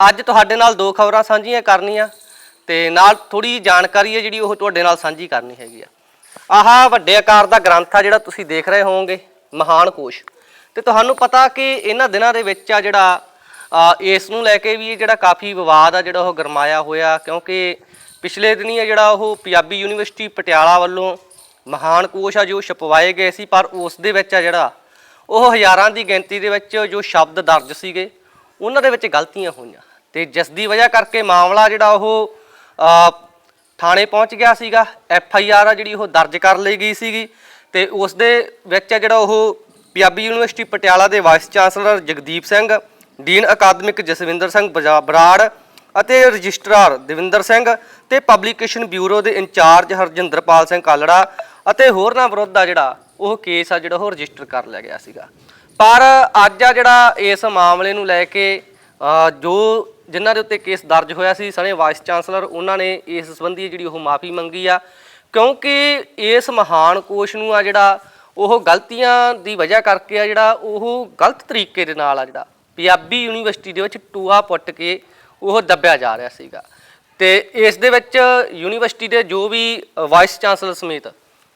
ਅੱਜ ਤੁਹਾਡੇ ਨਾਲ ਦੋ ਖਬਰਾਂ ਸਾਂਝੀਆਂ ਕਰਨੀਆਂ ਤੇ ਨਾਲ ਥੋੜੀ ਜਾਣਕਾਰੀ ਹੈ ਜਿਹੜੀ ਉਹ ਤੁਹਾਡੇ ਨਾਲ ਸਾਂਝੀ ਕਰਨੀ ਹੈਗੀ ਆ। ਆਹ ਵੱਡੇ ਆਕਾਰ ਦਾ ਗ੍ਰੰਥ ਆ ਜਿਹੜਾ ਤੁਸੀਂ ਦੇਖ ਰਹੇ ਹੋਵੋਗੇ, ਮਹਾਨ ਕੋਸ਼। ਤੇ ਤੁਹਾਨੂੰ ਪਤਾ ਕਿ ਇਹਨਾਂ ਦਿਨਾਂ ਦੇ ਵਿੱਚ ਆ ਜਿਹੜਾ ਇਸ ਨੂੰ ਲੈ ਕੇ ਵੀ ਜਿਹੜਾ ਕਾਫੀ ਵਿਵਾਦ ਆ ਜਿਹੜਾ ਉਹ ਗਰਮਾਇਆ ਹੋਇਆ, ਕਿਉਂਕਿ ਪਿਛਲੇ ਦਿਨੀ ਆ ਜਿਹੜਾ ਉਹ ਪੰਜਾਬੀ ਯੂਨੀਵਰਸਿਟੀ ਪਟਿਆਲਾ ਵੱਲੋਂ ਮਹਾਨ ਕੋਸ਼ ਆ ਜੋ ਛਪਵਾਏ ਗਏ ਸੀ, ਪਰ ਉਸ ਦੇ ਵਿੱਚ ਆ ਜਿਹੜਾ ਉਹ ਹਜ਼ਾਰਾਂ ਦੀ ਗਿਣਤੀ ਦੇ ਵਿੱਚ ਜੋ ਸ਼ਬਦ ਦਰਜ ਸੀਗੇ, ਉਹਨਾਂ ਦੇ ਵਿੱਚ ਗਲਤੀਆਂ ਹੋਈਆਂ। ਤੇ ਜਿਸ ਦੀ ਵਜ੍ਹਾ ਕਰਕੇ ਮਾਮਲਾ ਜਿਹੜਾ ਉਹ ਥਾਣੇ ਪਹੁੰਚ ਗਿਆ ਸੀਗਾ। ਐਫ ਆਈ ਆਰ ਆ ਜਿਹੜੀ ਉਹ ਦਰਜ ਕਰ ਲਈ ਗਈ ਸੀਗੀ ਤੇ ਉਸ ਦੇ ਵਿੱਚ ਜਿਹੜਾ ਉਹ ਪੰਜਾਬੀ ਯੂਨੀਵਰਸਿਟੀ ਪਟਿਆਲਾ ਦੇ vice chancellor Jagdeep Singh, dean academic Jaswinder Singh ਬਜਾ- Brar ਅਤੇ ਰਜਿਸਟਰਾਰ ਦਵਿੰਦਰ ਸਿੰਘ ਤੇ ਪਬਲੀਕੇਸ਼ਨ ਬਿਊਰੋ ਦੇ ਇੰਚਾਰਜ ਹਰਜਿੰਦਰਪਾਲ ਸਿੰਘ ਕਾਲੜਾ ਅਤੇ ਹੋਰਨਾਂ ਵਿਰੁੱਧ ਆ ਜਿਹੜਾ ਉਹ ਕੇਸ ਆ ਜਿਹੜਾ ਉਹ ਰਜਿਸਟਰ ਕਰ ਲਿਆ ਗਿਆ ਸੀਗਾ। ਪਰ ਅੱਜ ਆ ਜਿਹੜਾ ਇਸ ਮਾਮਲੇ ਨੂੰ ਲੈ ਕੇ ਜੋ ਜਿਨ੍ਹਾਂ ਦੇ ਉੱਤੇ ਕੇਸ ਦਰਜ ਹੋਇਆ ਸੀ, ਸਣੇ ਵਾਈਸ ਚਾਂਸਲਰ, ਉਹਨਾਂ ਨੇ ਇਸ ਸੰਬੰਧੀ ਜਿਹੜੀ ਉਹ ਮਾਫੀ ਮੰਗੀ ਆ। ਕਿਉਂਕਿ ਇਸ ਮਹਾਨ ਕੋਸ਼ ਨੂੰ ਆ ਜਿਹੜਾ, ਉਹ ਗਲਤੀਆਂ ਦੀ ਵਜ੍ਹਾ ਕਰਕੇ ਆ ਜਿਹੜਾ, ਉਹ ਗਲਤ ਤਰੀਕੇ ਦੇ ਨਾਲ ਆ ਜਿਹੜਾ, ਪੰਜਾਬੀ ਯੂਨੀਵਰਸਿਟੀ ਦੇ ਵਿੱਚ ਟੂਆ ਪੁੱਟ ਕੇ ਉਹ ਦੱਬਿਆ ਜਾ ਰਿਹਾ ਸੀਗਾ। ਤੇ ਇਸ ਦੇ ਵਿੱਚ ਯੂਨੀਵਰਸਿਟੀ ਦੇ ਜੋ ਵੀ ਵਾਈਸ ਚਾਂਸਲਰ ਸਮੇਤ,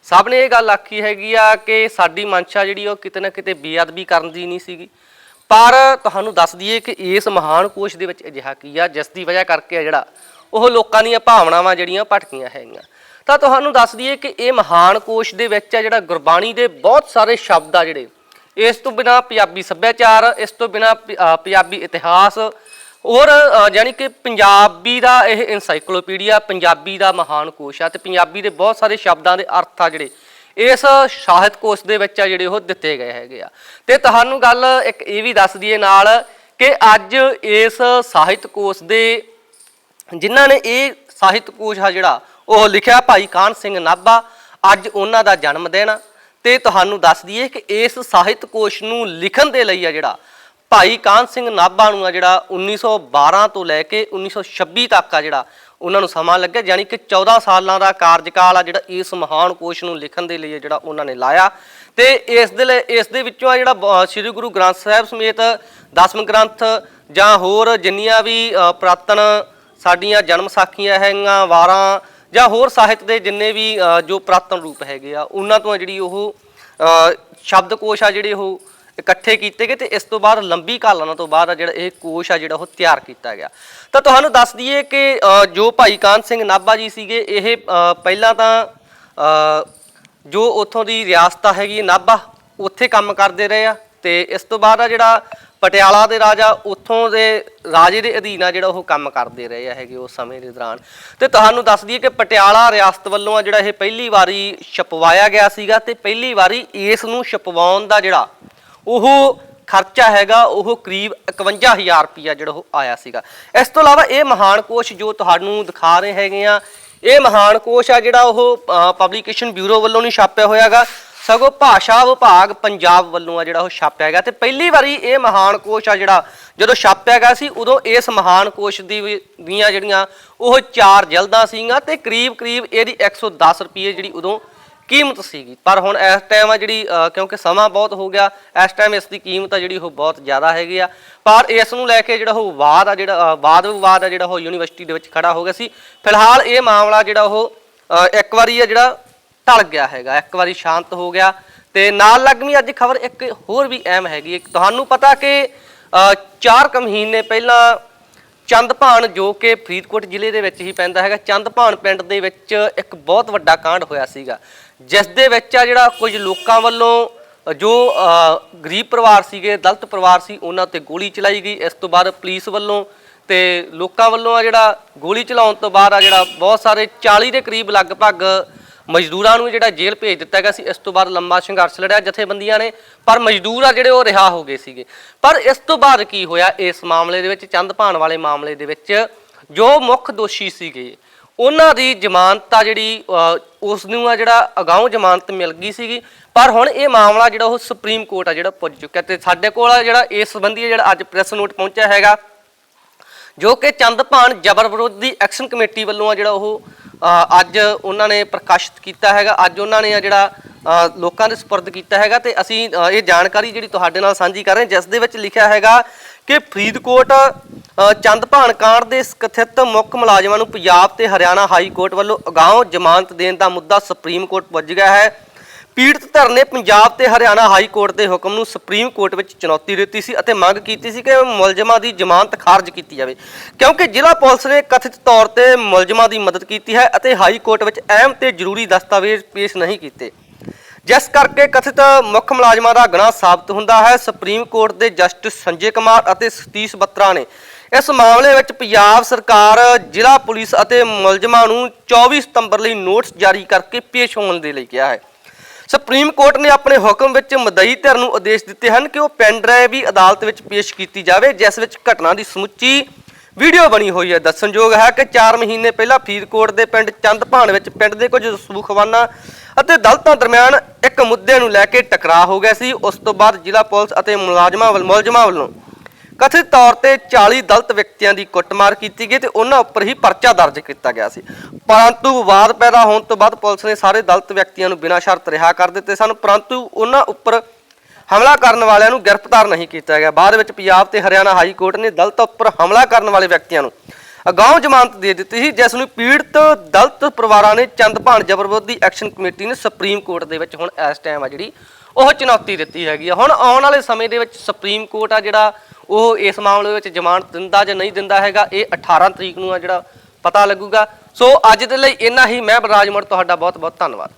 ਸਭ ਨੇ ਇਹ ਗੱਲ ਆਖੀ ਹੈਗੀ ਆ ਕਿ ਸਾਡੀ ਮਨਸ਼ਾ ਜਿਹੜੀ ਉਹ ਕਿਤੇ ਨਾ ਕਿਤੇ ਬੇਅਦਬੀ ਕਰਨ ਦੀ ਨਹੀਂ ਸੀਗੀ। ਪਰ ਤੁਹਾਨੂੰ ਦੱਸ ਦਈਏ ਕਿ ਇਸ ਮਹਾਨ ਕੋਸ਼ ਦੇ ਵਿੱਚ ਅਜਿਹਾ ਕੀ ਆ ਜਿਸ ਦੀ ਵਜ੍ਹਾ ਕਰਕੇ ਆ ਜਿਹੜਾ ਉਹ ਲੋਕਾਂ ਦੀਆਂ ਭਾਵਨਾਵਾਂ ਜਿਹੜੀਆਂ ਭਟਕੀਆਂ ਹੈਗੀਆਂ। ਤਾਂ ਤੁਹਾਨੂੰ ਦੱਸ ਦਈਏ ਕਿ ਇਹ ਮਹਾਨ ਕੋਸ਼ ਦੇ ਵਿੱਚ ਆ ਜਿਹੜਾ ਗੁਰਬਾਣੀ ਦੇ ਬਹੁਤ ਸਾਰੇ ਸ਼ਬਦ ਆ ਜਿਹੜੇ ਇਸ ਤੋਂ ਬਿਨਾ ਪੰਜਾਬੀ ਸੱਭਿਆਚਾਰ ਇਸ ਤੋਂ ਬਿਨਾ ਪੰਜਾਬੀ ਇਤਿਹਾਸ ਔਰ ਅ, ਯਾਨੀ ਕਿ ਪੰਜਾਬੀ ਦਾ ਇਹ ਐਨਸਾਈਕਲੋਪੀਡੀਆ ਪੰਜਾਬੀ ਦਾ ਮਹਾਨ ਕੋਸ਼ ਆ ਤੇ ਪੰਜਾਬੀ ਦੇ ਬਹੁਤ ਸਾਰੇ ਸ਼ਬਦਾਂ ਦੇ ਅਰਥ ਆ ਜਿਹੜੇ ਇਸ ਸਾਹਿਤ ਕੋਸ਼ ਦੇ ਵਿੱਚ ਆ ਜਿਹੜੇ ਉਹ ਦਿੱਤੇ ਗਏ ਹੈਗੇ ਆ। ਤੇ ਤੁਹਾਨੂੰ ਗੱਲ ਇੱਕ ਇਹ ਵੀ ਦੱਸ ਦਈਏ ਨਾਲ ਕਿ ਅੱਜ ਇਸ ਸਾਹਿਤ ਕੋਸ਼ ਦੇ ਜਿਨ੍ਹਾਂ ਨੇ ਇਹ ਸਾਹਿਤ ਕੋਸ਼ ਆ ਜਿਹੜਾ, ਉਹ ਲਿਖਿਆ ਭਾਈ ਕਾਨ ਸਿੰਘ ਨਾਭਾ, ਅੱਜ ਉਹਨਾਂ ਦਾ ਜਨਮ ਦਿਨ। ਆ ਤੇ ਤੁਹਾਨੂੰ ਦੱਸ ਦਈਏ ਕਿ ਇਸ ਸਾਹਿਤ ਕੋਸ਼ ਨੂੰ ਲਿਖਣ ਦੇ ਲਈ ਆ ਜਿਹੜਾ ਭਾਈ ਕਾਨ ਸਿੰਘ ਨਾਭਾ ਨੂੰ ਆ ਜਿਹੜਾ 1912 ਤੋਂ ਲੈ ਕੇ 1926 ਤੱਕ ਆ ਜਿਹੜਾ ਉਹਨਾਂ ਨੂੰ ਸਮਾਂ ਲੱਗਿਆ ਯਾਨੀ ਕਿ 14 ਸਾਲਾਂ ਦਾ ਕਾਰਜਕਾਲ ਆ ਜਿਹੜਾ ਇਸ ਮਹਾਨ ਕੋਸ਼ ਨੂੰ ਲਿਖਣ ਦੇ ਲਈ ਜਿਹੜਾ ਉਹਨਾਂ ਨੇ ਲਾਇਆ। ਤੇ ਇਸ ਦੇ ਲਈ ਇਸ ਦੇ ਵਿੱਚੋਂ ਆ ਜਿਹੜਾ ਬ- ਸ੍ਰੀ ਗੁਰੂ ਗ੍ਰੰਥ ਸਾਹਿਬ ਸਮੇਤ ਦਸਮ ਗ੍ਰੰਥ ਜਾਂ ਹੋਰ ਜਿੰਨੀਆਂ ਵੀ ਅ, ਪੁਰਾਤਨ ਸਾਡੀਆਂ ਜਨਮ ਸਾਖੀਆਂ ਹੈਗੀਆਂ ਵਾਰਾਂ ਜਾਂ ਹੋਰ ਸਾਹਿਤ ਦੇ ਜਿੰਨੇ ਵੀ ਜੋ ਪੁਰਾਤਨ ਰੂਪ ਹੈਗੇ ਆ ਉਹਨਾਂ ਤੋਂ ਆ ਜਿਹੜੀ ਉਹ ਸ਼ਬਦ ਕੋਸ਼ ਆ ਜਿਹੜੇ ਉਹ ਇਕੱਠੇ ਕੀਤੇ ਗਏ ਤੇ ਇਸ ਤੋਂ ਬਾਅਦ ਲੰਬੀ ਕਾਲਨਾ ਤੋਂ ਬਾਅਦ ਆ ਜਿਹੜਾ ਇਹ ਕੋਸ਼ ਆ ਜਿਹੜਾ ਉਹ ਤਿਆਰ ਕੀਤਾ ਗਿਆ। ਤਾਂ ਤੁਹਾਨੂੰ ਦੱਸ ਦਈਏ ਕਿ ਜੋ ਭਾਈ ਕਾਨ ਸਿੰਘ ਨਾਭਾ ਜੀ ਸੀਗੇ, ਇਹ ਪਹਿਲਾਂ ਤਾਂ ਜੋ ਉੱਥੋਂ ਦੀ ਰਿਆਸਤ ਹੈਗੀ ਨਾਭਾ, ਉੱਥੇ ਕੰਮ ਕਰਦੇ ਰਹੇ ਆ ਤੇ ਇਸ ਤੋਂ ਬਾਅਦ ਆ ਜਿਹੜਾ ਪਟਿਆਲਾ ਦੇ ਰਾਜਾ, ਉੱਥੋਂ ਦੇ ਰਾਜੇ ਦੇ ਅਧੀਨ ਆ ਜਿਹੜਾ ਉਹ ਕੰਮ ਕਰਦੇ ਰਹੇ ਆ ਹੈਗੇ ਉਸ ਸਮੇਂ ਦੇ ਦੌਰਾਨ। ਤੇ ਤੁਹਾਨੂੰ ਦੱਸ ਦਈਏ ਕਿ ਪਟਿਆਲਾ ਰਿਆਸਤ ਵੱਲੋਂ ਆ ਜਿਹੜਾ ਇਹ ਪਹਿਲੀ ਵਾਰੀ ਛਪਵਾਇਆ ਗਿਆ ਸੀਗਾ ਤੇ ਪਹਿਲੀ ਵਾਰੀ ਇਸ ਨੂੰ ਛਪਵਾਉਣ ਦਾ ਜਿਹੜਾ ਉਹ ਖਰਚਾ ਹੈਗਾ, ਉਹ ਕਰੀਬ 51000 ਰੁਪਇਆ ਜਿਹੜਾ ਉਹ ਆਇਆ ਸੀਗਾ। ਇਸ ਤੋਂ ਇਲਾਵਾ ਇਹ ਮਹਾਨ ਕੋਸ਼ ਜੋ ਤੁਹਾਨੂੰ ਦਿਖਾ ਰਹੇ ਹੈਗੇ ਆ, ਇਹ ਮਹਾਨ ਕੋਸ਼ ਆ ਜਿਹੜਾ ਉਹ ਪਬਲੀਕੇਸ਼ਨ ਬਿਊਰੋ ਵੱਲੋਂ ਨਹੀਂ ਛਾਪਿਆ ਹੋਇਆਗਾ। ਸਗੋਂ ਭਾਸ਼ਾ ਵਿਭਾਗ ਪੰਜਾਬ ਵੱਲੋਂ ਆ ਜਿਹੜਾ ਉਹ ਛਾਪਿਆ ਗਿਆ। ਤੇ ਪਹਿਲੀ ਵਾਰੀ ਇਹ ਮਹਾਨ ਕੋਸ਼ ਆ ਜਿਹੜਾ ਜਦੋਂ ਛਾਪਿਆ ਗਿਆ ਸੀ, ਉਦੋਂ ਇਸ ਮਹਾਨ ਕੋਸ਼ ਦੀ ਵੀ- ਦੀਆਂ ਜਿਹੜੀਆਂ ਉਹ ਚਾਰ ਜਲਦਾਂ ਸੀਗੀਆਂ ਤੇ ਕਰੀਬ ਕਰੀਬ ਇਹਦੀ 110 ਰੁਪਏ ਜਿਹੜੀ ਉਦੋਂ ਕੀਮਤ ਸੀਗੀ। ਪਰ ਹੁਣ ਇਸ ਟਾਈਮ ਆ ਜਿਹੜੀ ਕਿਉਂਕਿ ਸਮਾਂ ਬਹੁਤ ਹੋ ਗਿਆ, ਇਸ ਟਾਈਮ ਇਸ ਦੀ ਕੀਮਤ ਆ ਜਿਹੜੀ ਉਹ ਬਹੁਤ ਜ਼ਿਆਦਾ ਹੈਗੀ ਆ। ਪਰ ਇਸ ਨੂੰ ਲੈ ਕੇ ਜਿਹੜਾ ਉਹ ਵਾਦ ਆ, ਜਿਹੜਾ ਵਾਦ ਵਿਵਾਦ ਆ ਜਿਹੜਾ ਉਹ ਯੂਨੀਵਰਸਿਟੀ ਦੇ ਵਿੱਚ ਖੜਾ ਹੋ ਗਿਆ ਸੀ। ਫਿਲਹਾਲ ਇਹ ਮਾਮਲਾ ਜਿਹੜਾ ਉਹ ਇੱਕ ਵਾਰੀ ਆ ਜਿਹੜਾ ਟਲ ਗਿਆ ਹੈਗਾ, ਇੱਕ ਵਾਰੀ ਸ਼ਾਂਤ ਹੋ ਗਿਆ। ਤੇ ਨਾਲ ਲੱਗਵੀਂ ਅੱਜ ਖਬਰ ਇੱਕ ਹੋਰ ਵੀ ਅਹਿਮ ਹੈਗੀ ਤੁਹਾਨੂੰ ਪਤਾ ਕਿ 4 ਕੁ ਮਹੀਨੇ ਪਹਿਲਾਂ ਚੰਦਭਾਨ ਜੋ ਕਿ ਫਰੀਦਕੋਟ ਜ਼ਿਲ੍ਹੇ ਦੇ ਵਿੱਚ ਹੀ ਪੈਂਦਾ ਹੈਗਾ, ਚੰਦਭਾਨ ਪਿੰਡ ਦੇ ਵਿੱਚ ਇੱਕ ਬਹੁਤ ਵੱਡਾ ਕਾਂਡ ਹੋਇਆ ਸੀਗਾ। ਜਿਸ ਦੇ ਵਿੱਚ ਆ ਜਿਹੜਾ ਕੁਝ ਲੋਕਾਂ ਵੱਲੋਂ ਜੋ ਗਰੀਬ ਪਰਿਵਾਰ ਸੀਗੇ, ਦਲਿਤ ਪਰਿਵਾਰ ਸੀ, ਉਹਨਾਂ ਤੇ ਗੋਲੀ ਚਲਾਈ ਗਈ। ਇਸ ਤੋਂ ਬਾਅਦ ਪੁਲਿਸ ਵੱਲੋਂ ਤੇ ਲੋਕਾਂ ਵੱਲੋਂ ਆ ਜਿਹੜਾ ਗੋਲੀ ਚਲਾਉਣ ਤੋਂ ਬਾਅਦ ਆ ਜਿਹੜਾ ਬਹੁਤ ਸਾਰੇ 40 ਦੇ ਕਰੀਬ ਲਗਭਗ ਮਜ਼ਦੂਰਾਂ ਨੂੰ ਜਿਹੜਾ ਜੇਲ੍ਹ ਭੇਜ ਦਿੱਤਾ ਗਿਆ ਸੀ, ਇਸ ਤੋਂ ਬਾਅਦ ਲੰਮਾ ਸੰਘਰਸ਼ ਲੜਿਆ ਜਥੇਬੰਦੀਆਂ ਨੇ, ਪਰ ਮਜ਼ਦੂਰ ਆ ਜਿਹੜੇ ਉਹ ਰਿਹਾ ਹੋ ਗਏ ਸੀਗੇ। ਪਰ ਇਸ ਤੋਂ ਬਾਅਦ ਕੀ ਹੋਇਆ? ਇਸ ਮਾਮਲੇ ਦੇ ਵਿੱਚ, ਚੰਦ ਭਾਣ ਵਾਲੇ ਮਾਮਲੇ ਦੇ ਵਿੱਚ ਜੋ ਮੁੱਖ ਦੋਸ਼ੀ ਸੀਗੇ ਉਹਨਾਂ ਦੀ ਜ਼ਮਾਨਤ ਆ ਜਿਹੜੀ ਉਸ ਨੂੰ ਆ ਜਿਹੜਾ ਅਗਾਉਂ ਜ਼ਮਾਨਤ ਮਿਲ ਗਈ ਸੀਗੀ। ਪਰ ਹੁਣ ਇਹ ਮਾਮਲਾ ਜਿਹੜਾ ਉਹ ਸੁਪਰੀਮ ਕੋਰਟ ਆ ਜਿਹੜਾ ਪੁੱਜ ਚੁੱਕਿਆ ਤੇ ਸਾਡੇ ਕੋਲ ਆ ਜਿਹੜਾ ਇਸ ਸੰਬੰਧੀ ਜਿਹੜਾ ਅੱਜ ਪ੍ਰੈਸ ਨੋਟ ਪਹੁੰਚਿਆ ਹੈਗਾ, ਜੋ ਕਿ ਚੰਦਭਾਨ ਜਬਰ ਵਿਰੋਧੀ ਐਕਸ਼ਨ ਕਮੇਟੀ ਵੱਲੋਂ ਆ ਜਿਹੜਾ ਉਹ ਅੱਜ ਉਹਨਾਂ ਨੇ ਪ੍ਰਕਾਸ਼ਿਤ ਕੀਤਾ ਹੈਗਾ। ਅੱਜ ਉਹਨਾਂ ਨੇ ਆ ਜਿਹੜਾ ਲੋਕਾਂ ਦੇ ਸਪੁਰਦ ਕੀਤਾ ਹੈਗਾ ਤੇ ਅਸੀਂ ਇਹ ਜਾਣਕਾਰੀ ਜਿਹੜੀ ਤੁਹਾਡੇ ਨਾਲ ਸਾਂਝੀ ਕਰ ਰਹੇ ਜਿਸ ਦੇ ਵਿੱਚ ਲਿਖਿਆ ਹੈਗਾ ਕਿ ਫਰੀਦਕੋਟ ਚੰਦ ਭਾਨ ਕਾਂਡ ਦੇ ਕਥਿਤ ਮੁੱਖ ਮੁਲਾਜ਼ਮਾਂ ਨੂੰ ਪੰਜਾਬ ਤੇ ਹਰਿਆਣਾ ਹਾਈ ਕੋਰਟ ਵੱਲੋਂ ਅਗਾਊਂ ਜ਼ਮਾਨਤ ਦੇਣ ਦਾ ਮੁੱਦਾ ਸੁਪਰੀਮ ਕੋਰਟ ਪੁੱਜ ਗਿਆ ਹੈ। ਪੀੜਤ ਧਿਰ ਨੇ ਪੰਜਾਬ ਤੇ ਹਰਿਆਣਾ ਹਾਈ ਕੋਰਟ ਦੇ ਹੁਕਮ ਨੂੰ ਸੁਪਰੀਮ ਕੋਰਟ ਵਿੱਚ ਚੁਣੌਤੀ ਦਿੱਤੀ ਸੀ ਅਤੇ ਮੰਗ ਕੀਤੀ ਸੀ ਕਿ ਮੁਲਜ਼ਮਾਂ ਦੀ ਜ਼ਮਾਨਤ ਖਾਰਜ ਕੀਤੀ ਜਾਵੇ। ਕਿਉਂਕਿ ਜ਼ਿਲ੍ਹਾ ਪੁਲਿਸ ਨੇ ਕਥਿਤ ਤੌਰ ਤੇ ਮੁਲਜ਼ਮਾਂ ਦੀ ਮਦਦ ਕੀਤੀ ਹੈ ਅਤੇ ਹਾਈ ਕੋਰਟ ਵਿੱਚ ਅਹਿਮ ਤੇ ਜ਼ਰੂਰੀ ਦਸਤਾਵੇਜ਼ ਪੇਸ਼ ਨਹੀਂ ਕੀਤੇ। ਜਿਸ ਕਰਕੇ ਕਥਿਤ ਮੁੱਖ ਮੁਲਾਜ਼ਮਾਂ ਦਾ ਗੁਨਾਹ ਸਾਬਤ ਹੁੰਦਾ ਹੈ। ਸੁਪਰੀਮ ਕੋਰਟ ਦੇ ਜਸਟਿਸ ਸੰਜੇ ਕੁਮਾਰ ਅਤੇ ਸਤੀਸ਼ ਬੱਤਰਾ ਨੇ ਇਸ ਮਾਮਲੇ ਵਿੱਚ ਪੰਜਾਬ ਸਰਕਾਰ, ਜ਼ਿਲ੍ਹਾ ਪੁਲਿਸ ਅਤੇ ਮੁਲਜ਼ਮਾਂ ਨੂੰ 24 ਸਤੰਬਰ ਲਈ ਨੋਟਿਸ ਜਾਰੀ ਕਰਕੇ ਪੇਸ਼ ਹੋਣ ਦੇ ਲਈ ਕਿਹਾ ਹੈ। ਸੁਪਰੀਮ ਕੋਰਟ ਨੇ ਆਪਣੇ ਹੁਕਮ ਵਿੱਚ ਮਦਈ ਧਿਰ ਨੂੰ ਆਦੇਸ਼ ਦਿੱਤੇ ਹਨ ਕਿ ਉਹ ਪੈਨ ਡਰਾਈਵ ਵੀ ਅਦਾਲਤ ਵਿੱਚ ਪੇਸ਼ ਕੀਤੀ ਜਾਵੇ, ਜਿਸ ਵਿੱਚ ਘਟਨਾ ਦੀ ਸਮੁੱਚੀ ਵੀਡੀਓ ਬਣੀ ਹੋਈ ਹੈ। ਦੱਸਣਯੋਗ ਹੈ ਕਿ 4 ਮਹੀਨੇ ਪਹਿਲਾਂ ਫਰੀਦਕੋਟ ਦੇ ਪਿੰਡ ਚੰਦਭਾਨ ਵਿੱਚ ਪਿੰਡ ਦੇ ਕੁਝ ਸੂਖਵਾਨਾਂ ਅਤੇ ਦਲਤਾਂ ਦਰਮਿਆਨ ਇੱਕ ਮੁੱਦੇ ਨੂੰ ਲੈ ਕੇ ਟਕਰਾਅ ਹੋ ਗਿਆ ਸੀ। ਉਸ ਤੋਂ ਬਾਅਦ ਜ਼ਿਲ੍ਹਾ ਪੁਲਿਸ ਅਤੇ ਮੁਲਾਜ਼ਮਾਂ ਵੱਲ ਮੁਲਜ਼ਮਾਂ ਵੱਲੋਂ ਕਥਿਤ ਤੌਰ ਤੇ 40 ਦਲਿਤ ਵਿਅਕਤੀਆਂ ਦੀ ਕੁੱਟਮਾਰ ਕੀਤੀ ਗਈ ਤੇ ਉਹਨਾਂ ਉੱਪਰ ਹੀ ਪਰਚਾ ਦਰਜ ਕੀਤਾ ਗਿਆ ਸੀ। ਪਰੰਤੂ ਵਿਵਾਦ ਪੈਦਾ ਹੋਣ ਤੋਂ ਬਾਅਦ ਪੁਲਿਸ ਨੇ ਸਾਰੇ ਦਲਿਤ ਵਿਅਕਤੀਆਂ ਨੂੰ ਬਿਨਾਂ ਸ਼ਰਤ ਰਿਹਾ ਕਰ ਦਿੱਤੇ ਸਨ, ਪਰੰਤੂ ਉਹਨਾਂ ਉੱਪਰ ਹਮਲਾ ਕਰਨ ਵਾਲਿਆਂ ਨੂੰ ਗ੍ਰਿਫਤਾਰ ਨਹੀਂ ਕੀਤਾ ਗਿਆ। ਬਾਅਦ ਵਿੱਚ ਪੰਜਾਬ ਤੇ ਹਰਿਆਣਾ ਹਾਈ ਕੋਰਟ ਨੇ ਦਲਤ ਉੱਪਰ ਹਮਲਾ ਕਰਨ ਵਾਲੇ ਵਿਅਕਤੀਆਂ ਨੂੰ ਅਗਾਊਂ ਜ਼ਮਾਨਤ ਦੇ ਦਿੱਤੀ ਸੀ, ਜਿਸ ਨੂੰ ਪੀੜਤ ਦਲਤ ਪਰਿਵਾਰਾਂ ਨੇ ਚੰਦਭਾਨ ਜ਼ਬਰਦਸਤੀ ਐਕਸ਼ਨ ਕਮੇਟੀ ਨੇ ਸੁਪਰੀਮ ਕੋਰਟ ਦੇ ਵਿੱਚ ਹੁਣ ਇਸ ਟਾਈਮ ਆ ਜਿਹੜੀ ਉਹ ਚੁਣੌਤੀ ਦਿੱਤੀ ਹੈਗੀ ਆ। ਹੁਣ ਆਉਣ ਵਾਲੇ ਸਮੇਂ ਦੇ ਵਿੱਚ ਸੁਪਰੀਮ ਕੋਰਟ ਆ ਜਿਹੜਾ, ਉਹ ਇਸ ਮਾਮਲੇ ਵਿੱਚ ਜ਼ਮਾਨਤ ਦਿੰਦਾ ਜਾਂ ਨਹੀਂ ਦਿੰਦਾ ਹੈਗਾ, ਇਹ 18 ਤਰੀਕ ਨੂੰ ਆ ਜਿਹੜਾ ਪਤਾ ਲੱਗੂਗਾ। ਸੋ ਅੱਜ ਦੇ ਲਈ ਇੰਨਾ ਹੀ। ਮੈਂ ਬਲਰਾਜ ਤੁਹਾਡਾ ਬਹੁਤ ਬਹੁਤ ਧੰਨਵਾਦ।